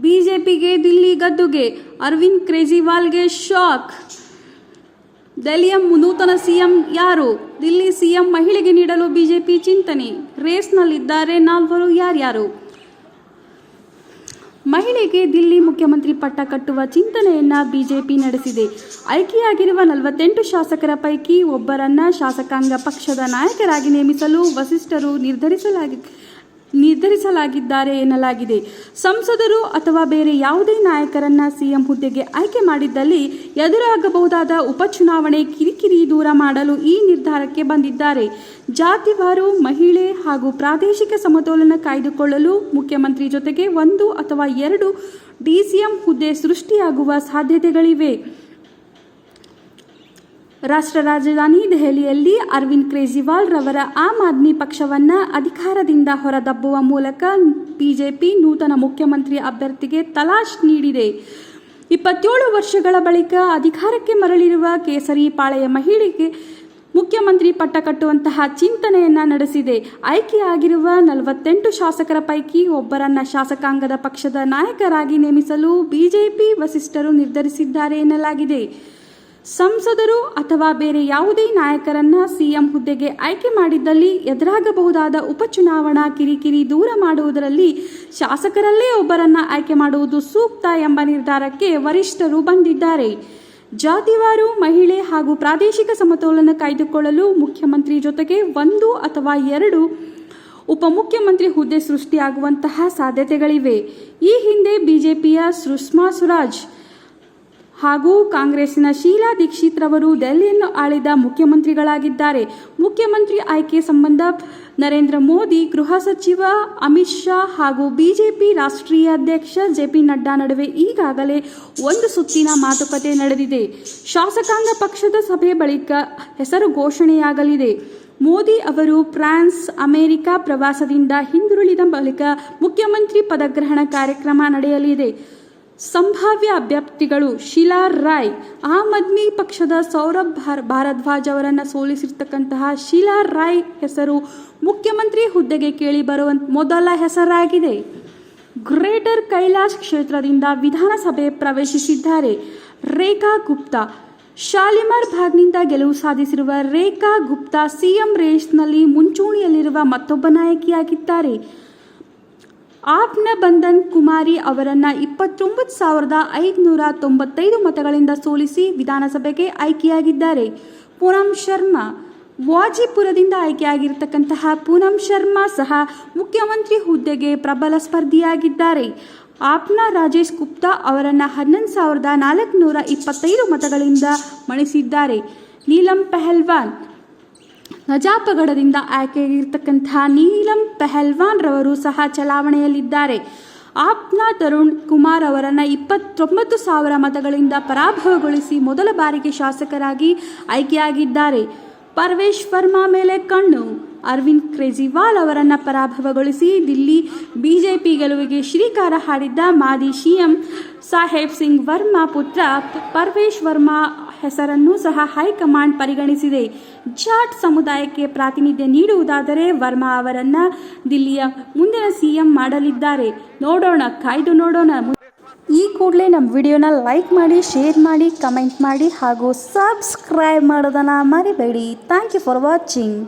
ಬಿಜೆಪಿಗೆ ದಿಲ್ಲಿ ಗದ್ದುಗೆ, ಅರವಿಂದ್ ಕೇಜ್ರಿವಾಲ್ಗೆ ಶಾಕ್. ದೆಹಲಿಯ ನೂತನ ಸಿಎಂ ಯಾರು? ದಿಲ್ಲಿ ಸಿಎಂ ಮಹಿಳೆಗೆ ನೀಡಲು ಬಿಜೆಪಿ ಚಿಂತನೆ. ರೇಸ್ನಲ್ಲಿದ್ದಾರೆ ನಾಲ್ವರು ಯಾರ್ಯಾರು? ಮಹಿಳೆಗೆ ದಿಲ್ಲಿ ಮುಖ್ಯಮಂತ್ರಿ ಪಟ್ಟ ಕಟ್ಟುವ ಚಿಂತನೆಯನ್ನ ಬಿಜೆಪಿ ನಡೆಸಿದೆ. ಆಯ್ಕೆಯಾಗಿರುವ ನಲವತ್ತೆಂಟು ಶಾಸಕರ ಪೈಕಿ ಒಬ್ಬರನ್ನ ಶಾಸಕಾಂಗ ಪಕ್ಷದ ನಾಯಕರಾಗಿ ನೇಮಿಸಲು ವಸಿಷ್ಠರು ನಿರ್ಧರಿಸಲಾಗಿ ನಿರ್ಧರಿಸಲಾಗಿದ್ದಾರೆ ಎನ್ನಲಾಗಿದೆ. ಸಂಸದರು ಅಥವಾ ಬೇರೆ ಯಾವುದೇ ನಾಯಕರನ್ನ ಸಿಎಂ ಹುದ್ದೆಗೆ ಆಯ್ಕೆ ಮಾಡಿದ್ದಲ್ಲಿ ಎದುರಾಗಬಹುದಾದ ಉಪಚುನಾವಣೆ ಕಿರಿಕಿರಿ ದೂರ ಮಾಡಲು ಈ ನಿರ್ಧಾರಕ್ಕೆ ಬಂದಿದ್ದಾರೆ. ಜಾತಿವಾರು, ಮಹಿಳೆ ಹಾಗೂ ಪ್ರಾದೇಶಿಕ ಸಮತೋಲನ ಕಾಯ್ದುಕೊಳ್ಳಲು ಮುಖ್ಯಮಂತ್ರಿ ಜೊತೆಗೆ ಒಂದು ಅಥವಾ ಎರಡು ಡಿಸಿಎಂ ಹುದ್ದೆ ಸೃಷ್ಟಿಯಾಗುವ ಸಾಧ್ಯತೆಗಳಿವೆ. ರಾಷ್ಟ್ರ ರಾಜಧಾನಿ ದೆಹಲಿಯಲ್ಲಿ ಅರವಿಂದ್ ಕೇಜ್ರಿವಾಲ್ ರವರ ಆಮ್ ಆದ್ಮಿ ಪಕ್ಷವನ್ನ ಅಧಿಕಾರದಿಂದ ಹೊರದಬ್ಬುವ ಮೂಲಕ ಬಿಜೆಪಿ ನೂತನ ಮುಖ್ಯಮಂತ್ರಿ ಅಭ್ಯರ್ಥಿಗೆ ತಲಾಶ್ ನೀಡಿದೆ. ಇಪ್ಪತ್ತೇಳು ವರ್ಷಗಳ ಬಳಿಕ ಅಧಿಕಾರಕ್ಕೆ ಮರಳಿರುವ ಕೇಸರಿ ಪಾಳೆಯ ಮಹಿಳೆಗೆ ಮುಖ್ಯಮಂತ್ರಿ ಪಟ್ಟ ಕಟ್ಟುವಂತಹ ಚಿಂತನೆಯನ್ನ ನಡೆಸಿದೆ. ಆಯ್ಕೆಯಾಗಿರುವ ನಲವತ್ತೆಂಟು ಶಾಸಕರ ಪೈಕಿ ಒಬ್ಬರನ್ನ ಶಾಸಕಾಂಗದ ಪಕ್ಷದ ನಾಯಕರಾಗಿ ನೇಮಿಸಲು ಬಿಜೆಪಿ ವಸಿಷ್ಠರು ನಿರ್ಧರಿಸಿದ್ದಾರೆ ಎನ್ನಲಾಗಿದೆ. ಸಂಸದರು ಅಥವಾ ಬೇರೆ ಯಾವುದೇ ನಾಯಕರನ್ನ ಸಿಎಂ ಹುದ್ದೆಗೆ ಆಯ್ಕೆ ಮಾಡಿದ್ದಲ್ಲಿ ಎದುರಾಗಬಹುದಾದ ಉಪಚುನಾವಣಾ ಕಿರಿಕಿರಿ ದೂರ ಮಾಡುವುದರಲ್ಲಿ ಶಾಸಕರಲ್ಲೇ ಒಬ್ಬರನ್ನ ಆಯ್ಕೆ ಮಾಡುವುದು ಸೂಕ್ತ ಎಂಬ ನಿರ್ಧಾರಕ್ಕೆ ವರಿಷ್ಠರು ಬಂದಿದ್ದಾರೆ. ಜಾತಿವಾರು, ಮಹಿಳೆ ಹಾಗೂ ಪ್ರಾದೇಶಿಕ ಸಮತೋಲನ ಕಾಯ್ದುಕೊಳ್ಳಲು ಮುಖ್ಯಮಂತ್ರಿ ಜೊತೆಗೆ ಒಂದು ಅಥವಾ ಎರಡು ಉಪಮುಖ್ಯಮಂತ್ರಿ ಹುದ್ದೆ ಸೃಷ್ಟಿಯಾಗುವಂತಹ ಸಾಧ್ಯತೆಗಳಿವೆ. ಈ ಹಿಂದೆ ಬಿಜೆಪಿಯ ಸುಷ್ಮಾ ಸ್ವರಾಜ್ ಹಾಗೂ ಕಾಂಗ್ರೆಸ್ಸಿನ ಶೀಲಾ ದೀಕ್ಷಿತ್ ರವರು ದೆಹಲಿಯನ್ನು ಆಳಿದ ಮುಖ್ಯಮಂತ್ರಿಗಳಾಗಿದ್ದಾರೆ. ಮುಖ್ಯಮಂತ್ರಿ ಆಯ್ಕೆ ಸಂಬಂಧ ನರೇಂದ್ರ ಮೋದಿ, ಗೃಹ ಸಚಿವ ಅಮಿತ್ ಶಾ ಹಾಗೂ ಬಿಜೆಪಿ ರಾಷ್ಟ್ರೀಯ ಅಧ್ಯಕ್ಷ ಜೆ ಪಿ ನಡ್ಡಾ ನಡುವೆ ಈಗಾಗಲೇ ಒಂದು ಸುತ್ತಿನ ಮಾತುಕತೆ ನಡೆದಿದೆ. ಶಾಸಕಾಂಗ ಪಕ್ಷದ ಸಭೆ ಬಳಿಕ ಹೆಸರು ಘೋಷಣೆಯಾಗಲಿದೆ. ಮೋದಿ ಅವರು ಫ್ರಾನ್ಸ್, ಅಮೆರಿಕ ಪ್ರವಾಸದಿಂದ ಹಿಂದಿರುಳಿದ ಬಳಿಕ ಮುಖ್ಯಮಂತ್ರಿ ಪದಗ್ರಹಣ ಕಾರ್ಯಕ್ರಮ ನಡೆಯಲಿದೆ. ಸಂಭಾವ್ಯ ಅಭ್ಯರ್ಥಿಗಳು ಶಿಲಾ ರಾಯ್, ಆಮ್ ಆದ್ಮಿ ಪಕ್ಷದ ಸೌರಭ್ ಭಾರ್, ಭಾರದ್ವಾಜ್ ಅವರನ್ನು ಸೋಲಿಸಿರ್ತಕ್ಕಂತಹ ಶೀಲಾ ರಾಯ್ ಹೆಸರು ಮುಖ್ಯಮಂತ್ರಿ ಹುದ್ದೆಗೆ ಕೇಳಿ ಬರುವ ಮೊದಲ ಹೆಸರಾಗಿದೆ. ಗ್ರೇಟರ್ ಕೈಲಾಶ್ ಕ್ಷೇತ್ರದಿಂದ ವಿಧಾನಸಭೆ ಪ್ರವೇಶಿಸಿದ್ದಾರೆ. ರೇಖಾ ಗುಪ್ತಾ, ಶಾಲಿಮಾರ್ ಭಾಗ್ನಿಂದ ಗೆಲುವು ಸಾಧಿಸಿರುವ ರೇಖಾ ಗುಪ್ತಾ, ಸಿಎಂ ರೇಸ್ನಲ್ಲಿ ಮುಂಚೂಣಿಯಲ್ಲಿರುವ ಮತ್ತೊಬ್ಬ ನಾಯಕಿಯಾಗಿದ್ದಾರೆ. ಆಪ್ನ ಬಂಧನ್ ಕುಮಾರಿ ಅವರನ್ನು ಇಪ್ಪತ್ತೊಂಬತ್ತು ಸಾವಿರದ ಐದುನೂರ ತೊಂಬತ್ತೈದು ಮತಗಳಿಂದ ಸೋಲಿಸಿ ವಿಧಾನಸಭೆಗೆ ಆಯ್ಕೆಯಾಗಿದ್ದಾರೆ. ಪೂನಂ ಶರ್ಮಾ ವಾಜಿಪುರದಿಂದ ಆಯ್ಕೆಯಾಗಿರತಕ್ಕಂತಹ ಪೂನಂ ಶರ್ಮಾ ಸಹ ಮುಖ್ಯಮಂತ್ರಿ ಹುದ್ದೆಗೆ ಪ್ರಬಲ ಸ್ಪರ್ಧಿಯಾಗಿದ್ದಾರೆ. ಆಪ್ನ ರಾಜೇಶ್ ಗುಪ್ತಾ ಅವರನ್ನು ಹನ್ನೊಂದು ಸಾವಿರದ ನಾಲ್ಕುನೂರ ಇಪ್ಪತ್ತೈದು ಮತಗಳಿಂದ ಮಣಿಸಿದ್ದಾರೆ. ನೀಲಂ ಪೆಹಲ್ವಾನ್ ನಜಾಪಗಢದಿಂದ ಆಯ್ಕೆಯಾಗಿರ್ತಕ್ಕಂತಹ ನೀಲಂ ಪೆಹಲ್ವಾನ್ ರವರು ಸಹ ಚಲಾವಣೆಯಲ್ಲಿದ್ದಾರೆ. ಆಪ್ನ ತರುಣ್ ಕುಮಾರ್ ಅವರನ್ನು ಇಪ್ಪತ್ತೊಂಬತ್ತು ಸಾವಿರ ಮತಗಳಿಂದ ಪರಾಭವಗೊಳಿಸಿ ಮೊದಲ ಬಾರಿಗೆ ಶಾಸಕರಾಗಿ ಆಯ್ಕೆಯಾಗಿದ್ದಾರೆ. ಪರ್ವೇಶ್ ವರ್ಮಾ ಮೇಲೆ ಕಣ್ಣು. ಅರವಿಂದ್ ಕೇಜ್ರಿವಾಲ್ ಅವರನ್ನು ಪರಾಭವಗೊಳಿಸಿ ದಿಲ್ಲಿ ಬಿಜೆಪಿ ಗೆಲುವಿಗೆ ಶ್ರೀಕಾರ ಹಾಡಿದ್ದ ಮಾಜಿ ಸಿಎಂ ಸಾಹೇಬ್ ಸಿಂಗ್ ವರ್ಮಾ ಪುತ್ರ ಪರ್ವೇಶ್ ವರ್ಮಾ ಹೆಸರನ್ನು ಸಹ ಹೈಕಮಾಂಡ್ ಪರಿಗಣಿಸಿದೆ. ಜಾಟ್ ಸಮುದಾಯಕ್ಕೆ ಪ್ರಾತಿನಿಧ್ಯ ನೀಡುವುದಾದರೆ ವರ್ಮಾ ಅವರನ್ನು ದಿಲ್ಲಿಯ ಮುಂದಿನ ಸಿಎಂ ಮಾಡಲಿದ್ದಾರೆ. ನೋಡೋಣ, ಕಾಯ್ದು ನೋಡೋಣ. ಈ ಕೂಡಲೇ ನಮ್ಮ ವಿಡಿಯೋನ ಲೈಕ್ ಮಾಡಿ, ಶೇರ್ ಮಾಡಿ, ಕಮೆಂಟ್ ಮಾಡಿ ಹಾಗೂ ಸಬ್ಸ್ಕ್ರೈಬ್ ಮಾಡೋದನ್ನು ಮರಿಬೇಡಿ. Thank you for watching.